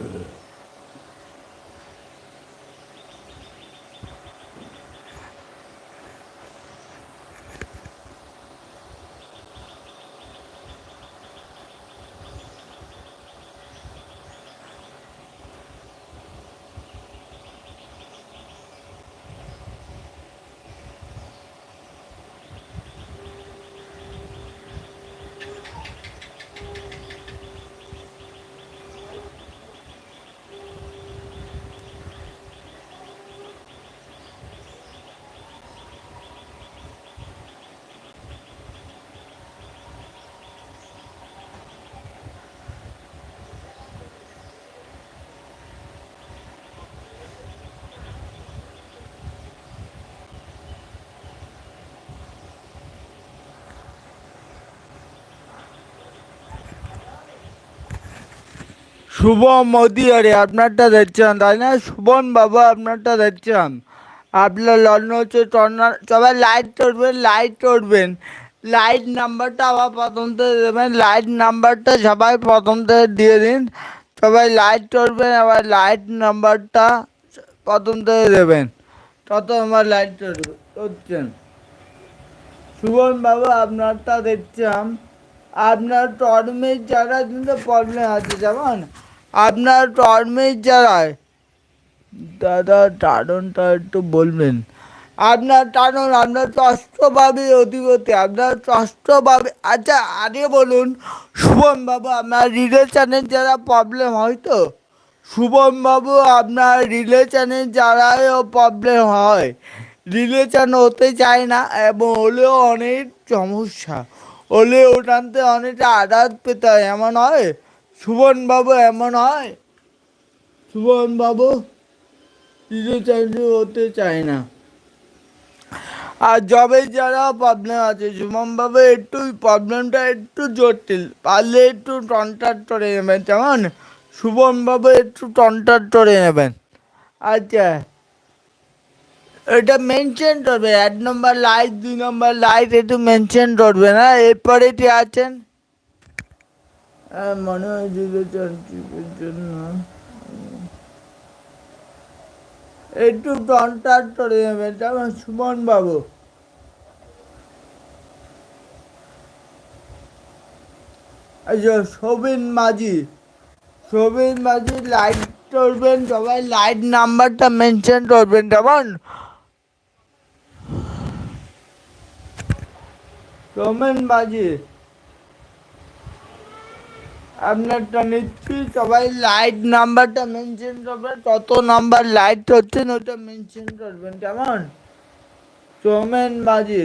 good. Shubham মদিয়ারে আপনারটা দেখছেন, তাই না? শুভন বাবা, আপনারটা দেখছিলাম আপনার লগ্ন হচ্ছে সবাই লাইট করবেন লাইট করবেন লাইট নাম্বারটা আবার প্রথম থেকে দেবেন, লাইট নাম্বারটা সবাই প্রথম থেকে দিয়ে দিন। সবাই লাইট করবেন আবার লাইট নাম্বারটা প্রথম থেকে দেবেন। তত আমার লাইট করবে করছেন সুবন বাবু, আপনারটা দেখছিলাম আপনার টর্মের যারা কিন্তু প্রবলেম আছে, যেমন আপনার টর্মের যারায় দাদা টারণটা একটু বলবেন। আপনার টারণ আপনার ষষ্ঠভাবে অধিপতি, আপনার ষষ্ঠভাবে আচ্ছা আগে বলুন শুভম বাবু আপনার রিলেশনের যারা প্রবলেম হয় তো? শুভম বাবু আপনার রিলেশনের যারাও প্রবলেম হয়। রিলেশন হতে চায় না, এবং হলেও অনেক সমস্যা। হলে ওটানতে অনেকটা আঘাত পেতে হয়, এমন হয়? সুবন বাবু এমন হয়? সুবন বাবু রিলেশন হতে চায় না। আর জবে যারা প্রবলেম আছে সুমন বাবু একটু প্রবলেমটা একটু জটিল। পারলে একটু কন্ট্যাক্ট করে নেবেন কেমন সুবন বাবু একটু কন্ট্যাক্ট করে নেবেন। আচ্ছা। এটা মেনশন করবে। এক নম্বর লাইট দুই নম্বর লাইট একটু মেনশন করবে না। এরপরে কি আছেন? মনে হয় জন্য একটু কন্ট্যাক্ট করে নেবেন। যেমন সুমন বাবু। সবিন মাঝি। সবিন মাঝি লাইট করবেন সবাই। লাইট নাম্বারটা মেনশন করবেন। কেমন বাজি। আপনারটা নিচ্ছি সবাই লাইট নাম্বারটা মেনশন করবেন। কত নাম্বার লাইট হচ্ছেন ওটা মেনশন করবেন। কেমন? সোমেন বাজি।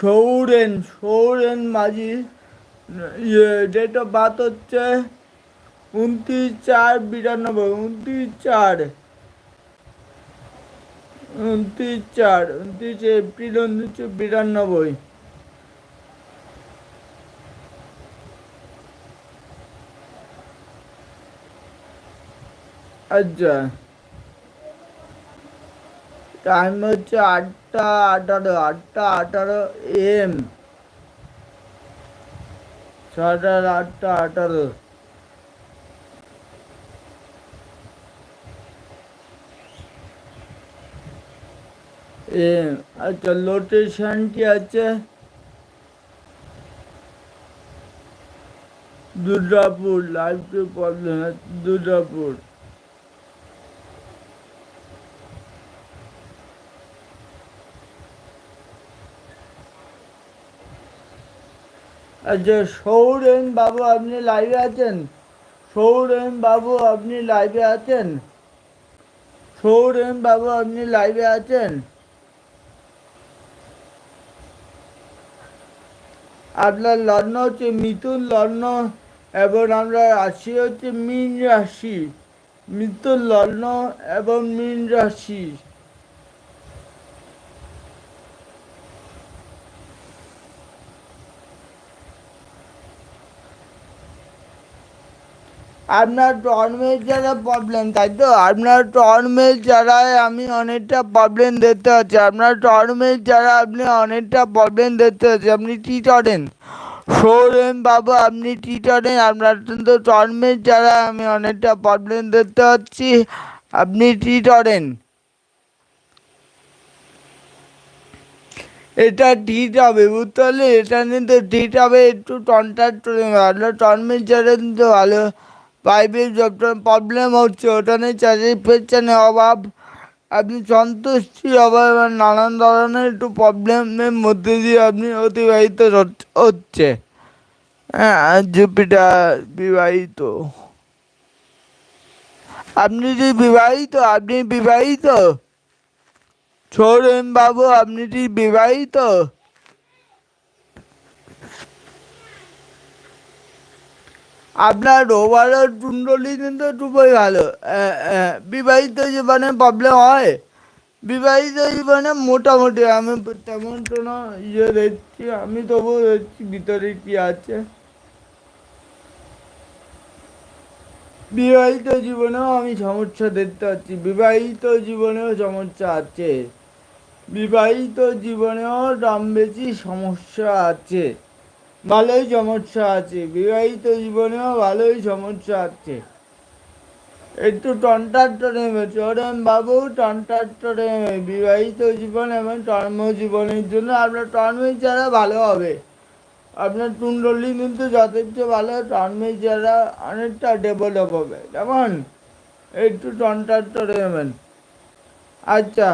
সৌরেন সৌরেন মাঝি ইয়ে ডেট অফ বার্থ হচ্ছে উনত্রিশ চার বিরানব্বই, উনত্রিশ চার। উনত্রিশ চার, উনত্রিশ এপ্রিল উনিশশো বিরানব্বই। আচ্ছা। টাইম হচ্ছে আটটা আঠারো আটটা আঠারো এম ছটার আটটা আঠারো। আচ্ছা লোটেশন কি আছে? দুর্গাপুর প্রবলেম দুর্গাপুর। আচ্ছা সৌরেন বাবু, আপনি লাইভে আছেন? সৌরেন বাবু, আপনি লাইভে আছেন? সৌরেন বাবু, আপনি লাইভে আছেন? আপনার লগ্ন হচ্ছে মিথুন লগ্ন এবং আমরা রাশি হচ্ছে মীন রাশি। মিথুন লগ্ন এবং মীন রাশি। আপনার টর্মের যারা প্রবলেম তাই তো? আপনার টর্মের যারা আমি অনেকটা প্রবলেম দেখতে পাচ্ছি। আপনার টর্মের যারা আপনি অনেকটা প্রবলেম দেখতে পাচ্ছি। আপনি কি করেন? সৌরেন বাবু, আপনি কি করেন? আপনার কিন্তু টর্মের যারা আমি অনেকটা প্রবলেম দেখতে পাচ্ছি। আপনি কি করেন? এটা ঠিক হবে, বুঝতে পারলে? এটা কিন্তু ঠিক হবে। একটু কন্ট্যাক্ট করে ভালো টর্মের যারা কিন্তু ভালো পাইপের যত প্রবলেম হচ্ছে, ওটা নিয়ে চাষের পেছনে অভাব। আপনি সন্তুষ্টি অভাব নানান ধরনের একটু প্রবলেমের মধ্যে দিয়ে আপনি অতিবাহিত হচ্ছে হ্যাঁ জুপিটার বিবাহিত। আপনি কি বিবাহিত? আপনি বিবাহিত? ছোড়েন বাবু, আপনি কি বিবাহিত? আপনার ওভারঅল কুণ্ডলী কিন্তু খুবই ভালো। বিবাহিত জীবনে প্রবলেম হয়। বিবাহিত জীবনে মোটামুটি আমি তেমন কোনো ইয়ে দেখছি, আমি তবু দেখছি ভিতরে কি আছে। বিবাহিত জীবনেও আমি সমস্যা দেখতে পাচ্ছি, বিবাহিত জীবনেও সমস্যা আছে। বিবাহিত জীবনেও দাম বেশি সমস্যা আছে। ভালোই সমস্যা আছে। বিবাহিত জীবনেও ভালোই সমস্যা আছে। একটু টন্টারটা নেমে চরেন বাবু টন্টারটা নেমে বিবাহিত জীবন এবং টর্ম জীবনের জন্য আপনার টর্মে ছাড়া ভালো হবে। আপনার কুণ্ডলী কিন্তু যথেষ্ট ভালো। টর্মে ছাড়া অনেকটা ডেভেলপ হবে। যেমন একটু টন্টারটা নেবেন। আচ্ছা।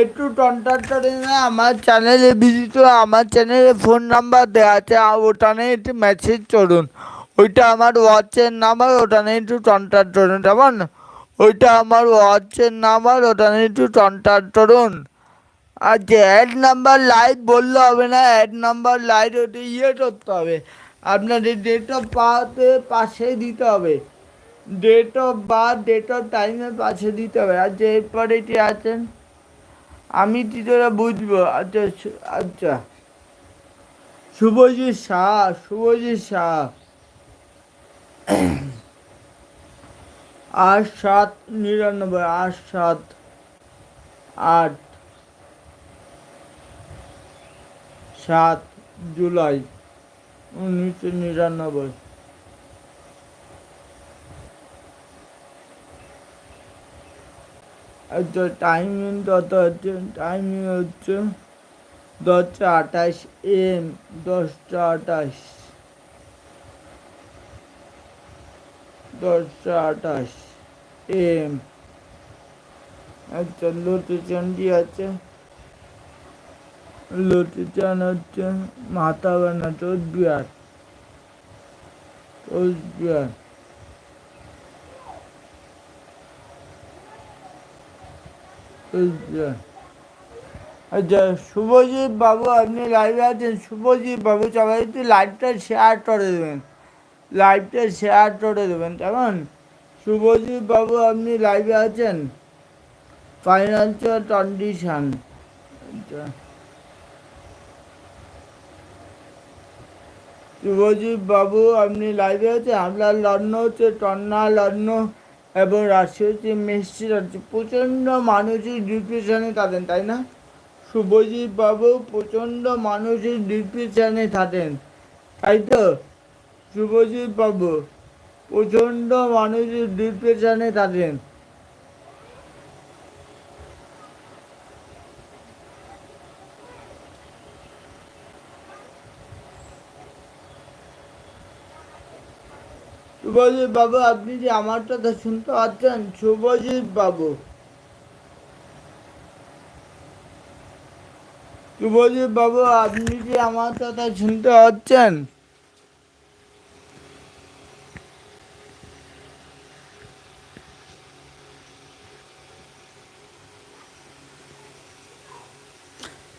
একটু টন্টারটা নেমে আমার চ্যানেলে ভিজিট আমার চ্যানেলে ফোন নাম্বার দেওয়া আছে ওটা নিয়ে একটু মেসেজ করুন। ওইটা আমার ওয়াচের নাম্বার ওটা নিয়ে একটু করুন, কেমন? ওইটা আমার ওয়াচের নাম্বার ওটা নিয়ে একটু কন্ট্যাক্ট করুন। আর যে অ্যাড নাম্বার লাইট বললে হবে না অ্যাড নাম্বার লাইট ওটা ইয়ে করতে হবে। আপনাদের ডেট অফ বার্থে পাশে দিতে হবে। Date of birth date of টাইমের পাশে দিতে হবে। আর যে এরপরে কি আছেন? আমি কি বুঝব? আচ্ছা আচ্ছা। শুভজিৎ শাহ শুভজিৎ শাহ। আট সাত, নিরানব্বই, আট সাত আট সাত জুলাই, উনিশশো নিরানব্বই। আচ্ছা টাইমিং কত হচ্ছে টাইমিং হচ্ছে দশটা আঠাশ এম দশটা আঠাশ। দশটা আঠাশ এম আচ্ছা লোকেশনটি আছে? লোকেশন হচ্ছে মাথা বানা কোচবিহার কোচবিহার আচ্ছা শুভজিৎ বাবু, আপনি লাইভে আছেন। শুভজিৎ বাবু, সবাই একটু লাইভটা শেয়ার করে দেবেন। লাইভটা শেয়ার করে দেবেন, কেমন? শুভজিৎ বাবু, আপনি লাইভে আছেন? ফাইন্যান্সিয়াল কন্ডিশন আচ্ছা। শুভজিৎ বাবু, আপনি লাইভে আছেন? আপনার লগ্ন হচ্ছে কন্যা লগ্ন। এবং রাশি হচ্ছে মিষ্টি প্রচণ্ড মানসিক ডিপ্রেশনে থাকেন, তাই না? শুভজিৎ বাবু প্রচণ্ড মানসিক ডিপ্রেশনে থাকেন, তাই তো? শুভজিৎ বাবু প্রচণ্ড মানুষের ডিপ্রেশনে থাকেন। শুভজিৎ বাবু, আপনি যে আমার কথা শুনতে পাচ্ছেন শুভজিৎ বাবু। শুভজিৎ বাবু, আপনি যে আমার কথা শুনতে পাচ্ছেন।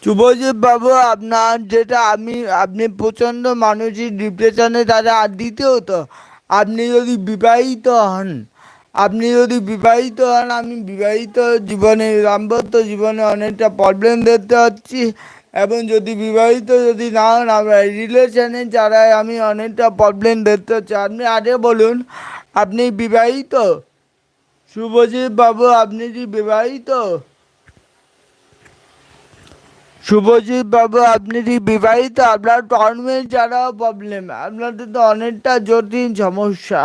শুভজিৎ বাবু, আপনার যেটা আমি, আপনি প্রচণ্ড মানুষের ডিপ্রেশনে তারা দ্বিতীয়ত আপনি যদি বিবাহিত হন, আপনি যদি বিবাহিত হন, আমি বিবাহিত জীবনে, দাম্পত্য জীবনে অনেকটা প্রবলেম দেখতে পাচ্ছি এবং যদি বিবাহিত যদি না হন আপনার রিলেশনে যারা আমি অনেকটা প্রবলেম দেখতে পাচ্ছি আপনি আগে বলুন, আপনি বিবাহিত? শুভজিৎ বাবু, আপনি কি বিবাহিত? শুভজিৎ বাবু, আপনি কি বিবাহিত? আপনার কর্মের যারা প্রবলেম আপনাদের তো অনেকটা জটিল সমস্যা।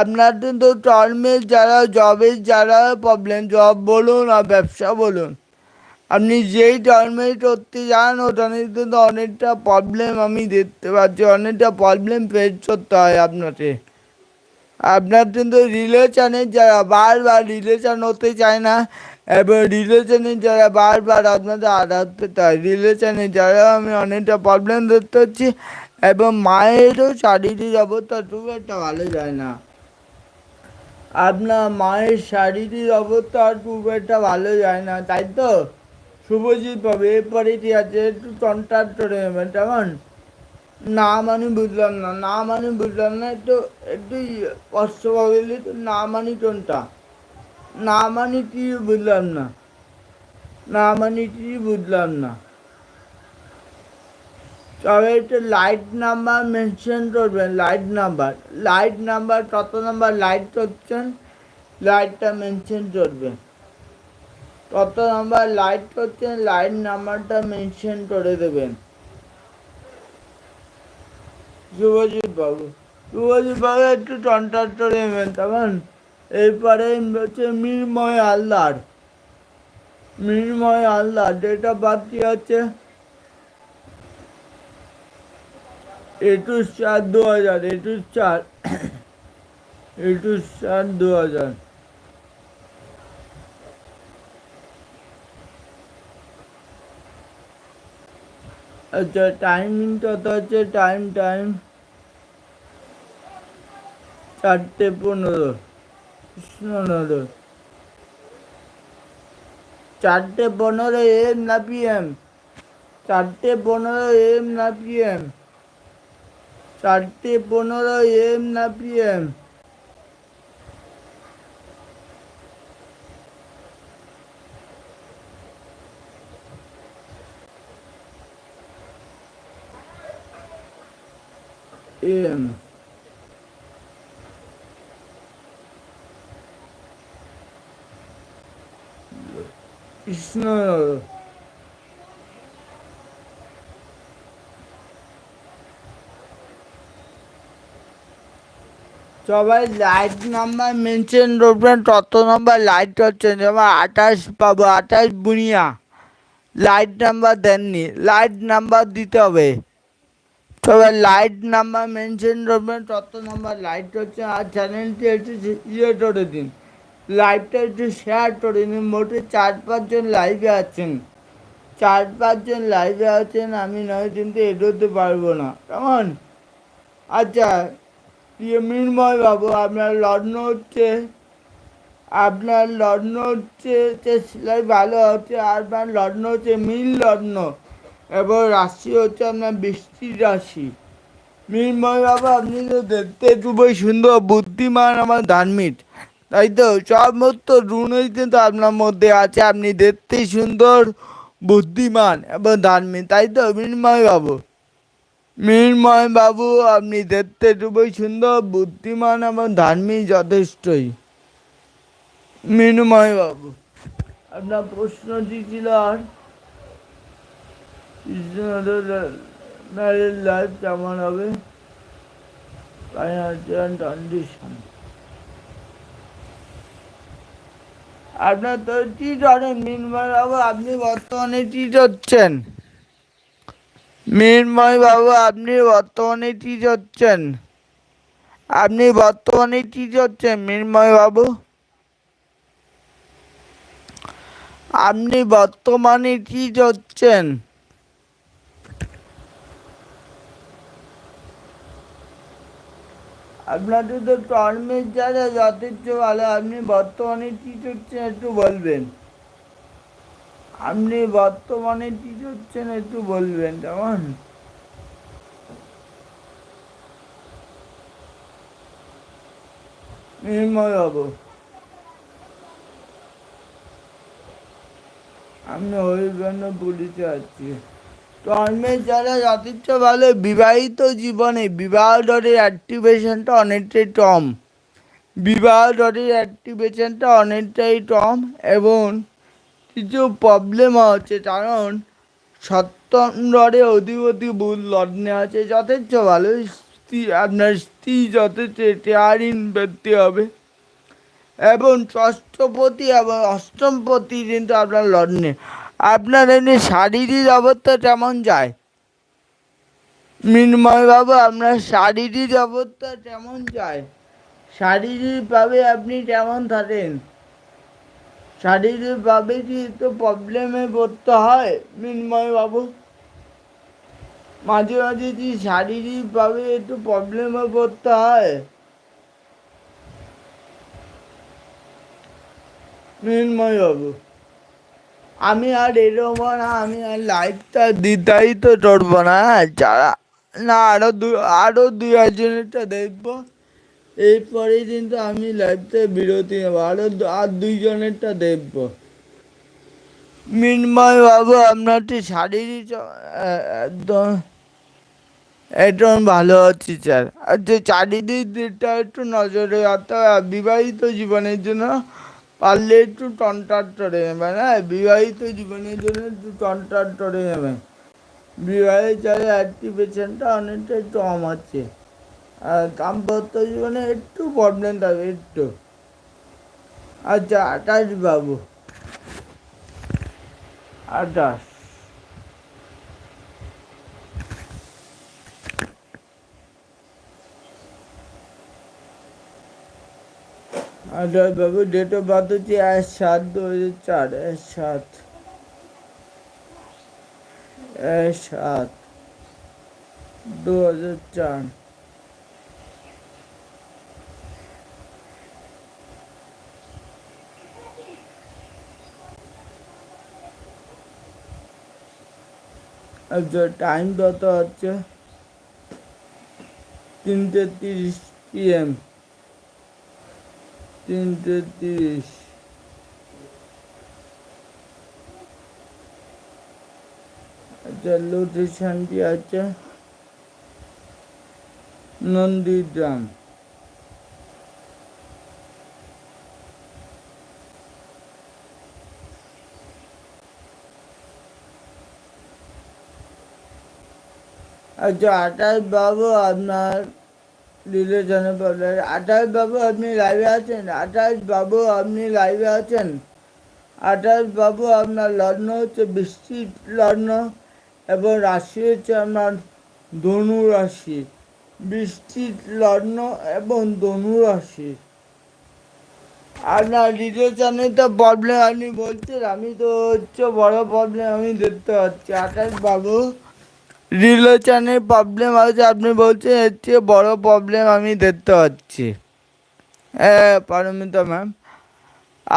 আপনার কিন্তু কর্মের যারা জবের যারা প্রবলেম জব বলুন আর ব্যবসা বলুন। আপনি যেই কর্মে করতে যান ওখানে কিন্তু অনেকটা প্রবলেম আমি দেখতে পাচ্ছি। অনেকটা প্রবলেম ফেস করতে হয় আপনাকে। আপনার কিন্তু রিলেশানের যারা বারবার রিলেশান হতে চায় না। এবং রিলেশনে যারা বারবার আপনাদের আঘাত পেতে হয়। রিলেশনে যারা আমি অনেকটা প্রবলেম দেখতে পাচ্ছি এবং মায়েরও শারীরিক অবস্থা খুব একটা ভালো যায় না। আপনার মায়ের শারীরিক অবস্থা খুব একটা ভালো যায় না, তাই তো? শুভজিৎ পাবে এরপরে কি আছে? একটু কন্ট্যাক্ট করে নেবেন, কেমন? না মানে বুঝলাম না না মানে বুঝলাম না, একটু একটু কষ্ট পাবে না মানে কোনটা? না মানে কি বুঝলাম না। না মানে কি বুঝলাম না। তবে একটু লাইট নাম্বার মেনশন করবেন লাইট নাম্বার লাইট নাম্বার কত নাম্বার লাইট করছেন? লাইটটা মেনশন করবেন। কত নাম্বার লাইট করছেন? লাইট নাম্বারটা মেনশন করে দেবেন। শুভজিৎ বাবু। শুভজিৎ বাবু একটু কন্ট্যাক্ট করে নেবেন তখন এরপরে হচ্ছে মৃন্ময় আল্লার মৃন্ময় আল্লাহ ডেট অফ কি হচ্ছে একুশ চার দু হাজার, একুশ চার একুশ চার দু হাজার। আচ্ছা টাইমিং কত হচ্ছে টাইম টাইম চারটে পনেরো। চারটে পনেরো এম না পিএম চারটে পনেরো এম না পিএম চারটে পনেরো এম না পিএম এম। কৃষ্ণনগর সবাই লাইট নাম্বার মেনশন করবেন, তত নাম্বার লাইট হচ্ছেন যেমন আঠাশ পাবো, আঠাশ বুনিয়া লাইট নাম্বার দেননি লাইট নাম্বার দিতে হবে। সবাই লাইট নাম্বার মেনশন করবেন, তত নাম্বার লাইট হচ্ছে আর চ্যানেলটি একটু ইয়ে করে দিন। লাইভটা একটু শেয়ার করে দিন মোটে চার পাঁচজন লাইভে আছেন। চার পাঁচজন লাইভে আছেন, আমি নয় কিন্তু এগোতে পারব না। কেমন? আচ্ছা মৃন্ময় বাবু, আপনার লগ্ন হচ্ছে, আপনার লগ্ন হচ্ছে, যে সেলাই ভালো হচ্ছে আপনার লগ্ন হচ্ছে মিল লগ্ন, এবং রাশি হচ্ছে আপনার বৃষ্টির রাশি। মৃন্ময় বাবু, আপনি তো দেখতে খুবই সুন্দর, বুদ্ধিমান, আমার ধার্মিক তাই তো সমস্ত গুণই কিন্তু আপনার মধ্যে আছে, আপনি দেখতে সুন্দর, বুদ্ধিমান এবং ধার্মিক তাই তো? মৃন্ময় বাবু। মৃন্ময় বাবু, আপনি দেখতে খুবই সুন্দর, বুদ্ধিমান এবং ধার্মিক যথেষ্টই। মৃন্ময় বাবু, আপনার প্রশ্নটি ছিল আর? লাইফ কেমন হবে? কন্ডিশন আপনার তো চিট অনেক মৃন্ময় বাবু, আপনি বর্তমানে চিট হচ্ছেন মিনময় বাবু, আপনি বর্তমানে চিট হচ্ছেন আপনি বর্তমানে চিট হচ্ছেন মিনময় বাবু? আপনি বর্তমানে চিট করছেন? আপনাদের তো কর্মের যারা যথেষ্ট ভালো, আপনি বর্তমানে কি করছেন একটু বলবেন? আপনি বর্তমানে কি করছেন একটু বলবেন, কেমন? নির্ময় আমি ওই জন্য পুলিশে আছি কর্মের যারা যথেষ্ট ভালো বিবাহিত জীবনে, বিবাহ দরের অ্যাক্টিভেশনটা অনেকটাই কম। বিবাহ দরের অ্যাক্টিভেশনটা অনেকটাই কম এবং কিছু প্রবলেম হচ্ছে কারণ সপ্তমরে অধিপতি ভুল লগ্নে আছে যথেষ্ট ভালো স্ত্রী, আপনার স্ত্রী যথেষ্ট টেয়ারিং ব্যক্তি হবে এবং ষষ্ঠপতি এবং অষ্টমপতি কিন্তু আপনার লগ্নে। আপনার এমনি শারীরিক অবস্থা কেমন যায়? মৃন্ময় বাবু আপনার শারীরিক অবস্থা কেমন যায়? শারীরিকভাবে আপনি কেমন থাকেন? শারীরিকভাবে কি একটু প্রবলেমে পড়তে হয় মৃন্ময় বাবু মাঝে মাঝে কি শারীরিকভাবে একটু প্রবলেমে পড়তে হয়? মৃন্ময় বাবু আমি আর এরকম না, আমি আর লাইভটা দিতাই তো চড়বো না হ্যাঁ যারা না আরও দু আরও দুই একজনেরটা দেখব। এরপরে কিন্তু আমি লাইভতে বিরতি নেব আরও আর দুইজনেরটা দেখব। মৃন্ময় বাবু আপনারটি শারীরিক একদম একদম ভালো আছি স্যার যে চারিদিক দিকটা একটু নজরে রাখতে হবে বিবাহিত জীবনের জন্য পারলে একটু টনটার টরে যাবে না? বিবাহিত জীবনের জন্য একটু টনটার টরে যাবে বিবাহের চলে অ্যাক্টিভেশনটা অনেকটাই কম আছে। আর দাম্পত্য জীবনে একটু প্রবলেম থাকবে একটু। আচ্ছা আটাশ বাবু। আঠাশ বাবু ডেট অফ বার্থ হচ্ছে এক সাত দু হাজার চার, এক সাত। এক সাত দু হাজার চার। আচ্ছা টাইম কত হচ্ছে? তিনটে তিরিশ পিএম তিনটে তিরিশ আচ্ছা লোকেশনটি আছে? নন্দীগ্রাম আচ্ছা আঠাশ বাবু আপনার রিলেশনে আঠাশ বাবু আপনি লাইভে আছেন? আঠাশ বাবু আপনি লাইভে আছেন? আঠাশ বাবু আপনার লগ্ন হচ্ছে বৃষ্টির লগ্ন এবং রাশি হচ্ছে আপনার ধনু রাশি। বৃষ্টির লগ্ন এবং ধনু রাশি। আপনার রিলেশনে তো প্রবলেম আপনি বলছেন, আমি তো হচ্ছে বড় প্রবলেম আমি দেখতে পাচ্ছি। আঠাশ বাবু রিলেশনের প্রবলেম আছে, আপনি বলছেন এর চেয়ে বড় প্রবলেম আমি দেখতে পাচ্ছি। হ্যাঁ পারমিতা ম্যাম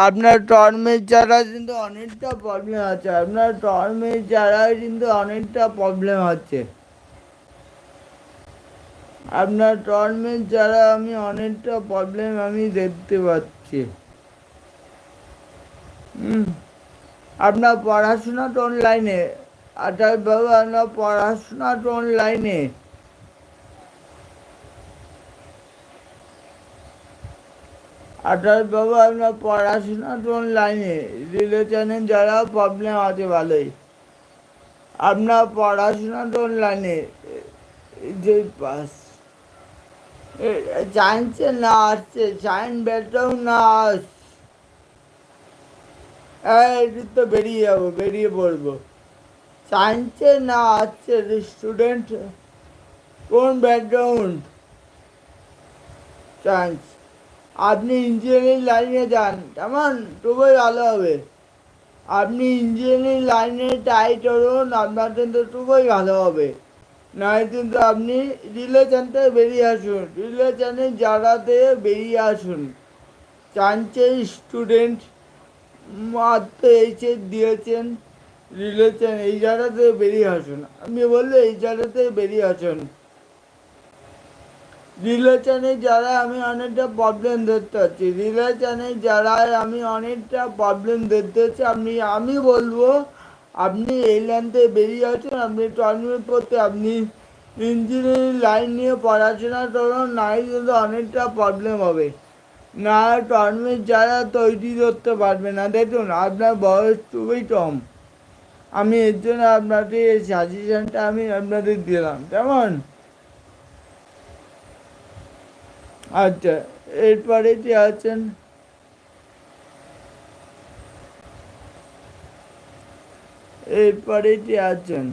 আপনার টর্মের যারা কিন্তু অনেকটা প্রবলেম আছে, আপনার টর্মের যারা কিন্তু অনেকটা প্রবলেম আছে। আপনার টর্মের যারা আমি অনেকটা প্রবলেম আমি দেখতে পাচ্ছি। আপনার পড়াশোনা তো অনলাইনে আঠাশ বাবু আপনার পড়াশোনা তো অনলাইনে আঠাশ বাবু আপনার পড়াশোনা তো অনলাইনে রিলেশনে যারা প্রবলেম আছে ভালোই আপনার পড়াশোনা তো অনলাইনে যে পাস সায়েন্সে না আসছে সায়েন্স ব্যাকগ্রাউন্ড না আস হ্যাঁ একটু তো বেরিয়ে যাব বেরিয়ে পড়ব সায়েন্সে না আসছে স্টুডেন্ট কোন ব্যাকগ্রাউন্ড সায়েন্স আপনি ইঞ্জিনিয়ারিং লাইনে যান। কেমন? তবুই ভালো হবে। আপনি ইঞ্জিনিয়ারিং লাইনে ট্রাই করুন, আপনার কিন্তু খুবই ভালো হবে। নয় কিন্তু আপনি রিলেশন থেকে বেরিয়ে আসুন। রিলেশনে যারাতে বেরিয়ে আসুন। চান্সের স্টুডেন্ট মাত্র এইচএস দিয়েছেন। রিলেশন, এই জায়গাতে বেরিয়ে আসুন। আমি বলল, এই জায়গাতে বেরিয়ে আসুন। রিলেশনে যারা আমি অনেকটা প্রবলেম দেখতে পাচ্ছি রিলেশনে যারা আমি অনেকটা প্রবলেম দেখতে পাচ্ছি আপনি, আমি বলব, আপনি এই লাইন থেকে বেরিয়ে আসুন। আপনি টর্মিনেট পড়তে, আপনি ইঞ্জিনিয়ারিং লাইন নিয়ে পড়াশোনা করুন নাই কিন্তু অনেকটা প্রবলেম হবে। না টর্মিনেট যারা তৈরি করতে পারবে না। দেখুন, আপনার বয়স খুবই কম। আমি এর জন্য আপনাকে এই সাজেশনটা আমি আপনাদের দিলাম, কেমন? আচ্ছা এরপরে যে আছেন? এরপরে যে আছেন?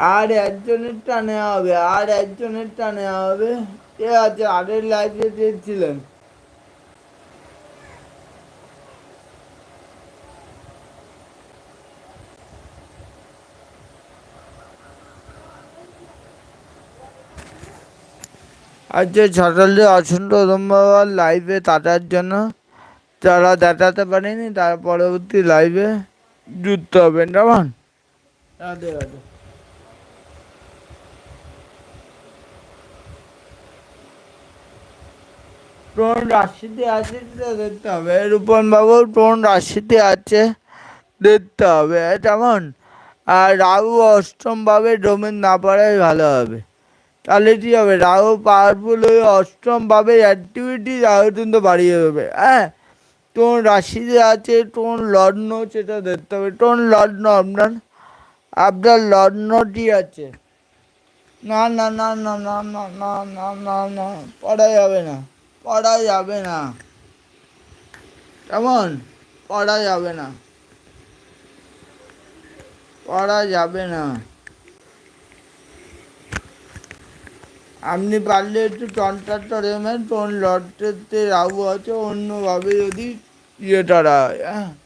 আর একজনের টানে হবে, আর একজনের টানে হবে। কে আছে? আগের লাইফে ছিলেন? আজকে সকালে অসন্ত ধন্যবাদ লাইভে তাতার জন্য যারা দেখাতে পারেনি, তার পরবর্তী লাইভে যুক্ত হবেন। কেমন রাধে রাধে। টোন রাশিতে আছে সেটা দেখতে হবে রূপন বাবু টোন রাশিতে আছে দেখতে হবে তেমন আর রাহু অষ্টমভাবে ডোমেন না পড়াই ভালো হবে তাহলে কী হবে রাহু পাওয়ারফুল হয়ে অষ্টমভাবে অ্যাক্টিভিটি রাহু কিন্তু বাড়িয়ে দেবে হ্যাঁ টোন রাশিতে আছে টোন লগ্ন সেটা দেখতে হবে টোন লগ্ন আপনার আপনার লগ্নটি আছে না না না না না না না না না না পড়া যাবে না পড়া যাবে না। কেমন? পড়া যাবে না। পড়া যাবে না। আপনি পারলে একটু টনটারটা রেমেন কোন লটতে রাহু আছে, অন্যভাবে যদি ইয়েটা হয় হ্যাঁ।